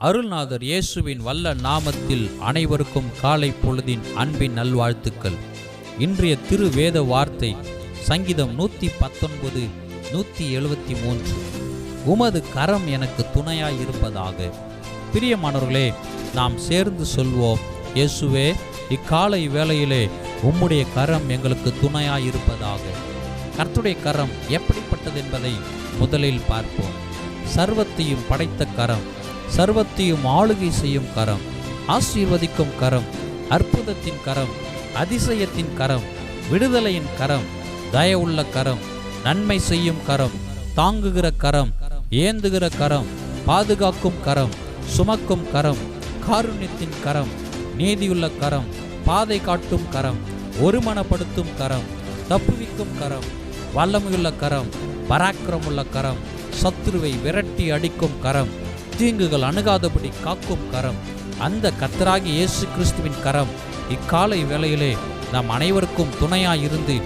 அருள்நாதர் இயேசுவின் வல்ல நாமத்தில் அனைவருக்கும் காலை பொழுதின் அன்பின் நல்வாழ்த்துக்கள். இன்றைய திரு வேத வார்த்தை சங்கீதம் நூற்றி பத்தொன்பது நூற்றி எழுபத்தி மூன்று. உமது கரம் எனக்கு துணையாய் இருப்பதாக. பிரியமானவர்களே நாம் சேர்ந்து சொல்வோம் இயேசுவே இக்காலை வேளையிலே உம்முடைய கரம் எங்களுக்கு துணையாய் இருப்பதாக. கர்த்துடைய கரம் எப்படிப்பட்டது என்பதை முதலில் பார்ப்போம். சர்வத்தையும் படைத்த கரம் சர்வத்தையும் ஆளுகை செய்யும் கரம் ஆசீர்வதிக்கும் கரம் அற்புதத்தின் கரம் அதிசயத்தின் கரம் விடுதலையின் கரம் தயவுள்ள கரம் நன்மை செய்யும் கரம் தாங்குகிற கரம் ஏந்துகிற கரம் பாதுகாக்கும் கரம் சுமக்கும் கரம் காருண்யத்தின் கரம் நீதியுள்ள கரம் பாதை காட்டும் கரம் ஒருமனப்படுத்தும் கரம் தப்புவிக்கும் கரம் வல்லமையுள்ள கரம் பராக்கிரமுள்ள கரம் சத்துருவை விரட்டி அடிக்கும் கரம் தீங்குகள் அணுகாதபடி காக்கும் கரம். அந்த கத்தராகி இயேசு கிறிஸ்துவின் கரம். இக்காலை வேளையிலே நாம் அனைவருக்கும் துணையாய் இருந்து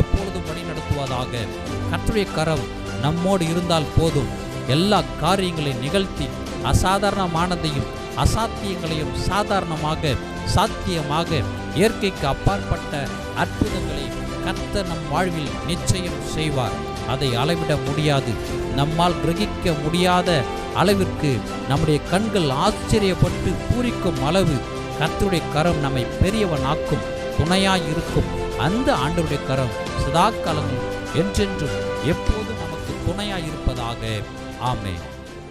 எப்பொழுதும் வழி நடத்துவதாக கத்துடைய கரம் நம்மோடு இருந்தால் போதும். எல்லா காரியங்களையும் நிகழ்த்தி அசாதாரணமானதையும் அசாத்தியங்களையும் சாதாரணமாக சாத்தியமாக இயற்கைக்கு அப்பாற்பட்ட அற்புதங்களை கர்த்தர் நம் வாழ்வில் நிச்சயம் செய்வார். அதை அளவிட முடியாது. நம்மால் கிரகிக்க முடியாத அளவிற்கு நம்முடைய கண்கள் ஆச்சரியப்பட்டு பூரிக்கும் அளவு கத்துடைய கரம் நம்மை பெரியவனாக்கும் துணையாய் இருக்கும் அந்த ஆண்டவருடைய கரம் சதா காலமும் என்றென்றும் எப்போதும் நமக்கு துணையாய் இருப்பதாக ஆமே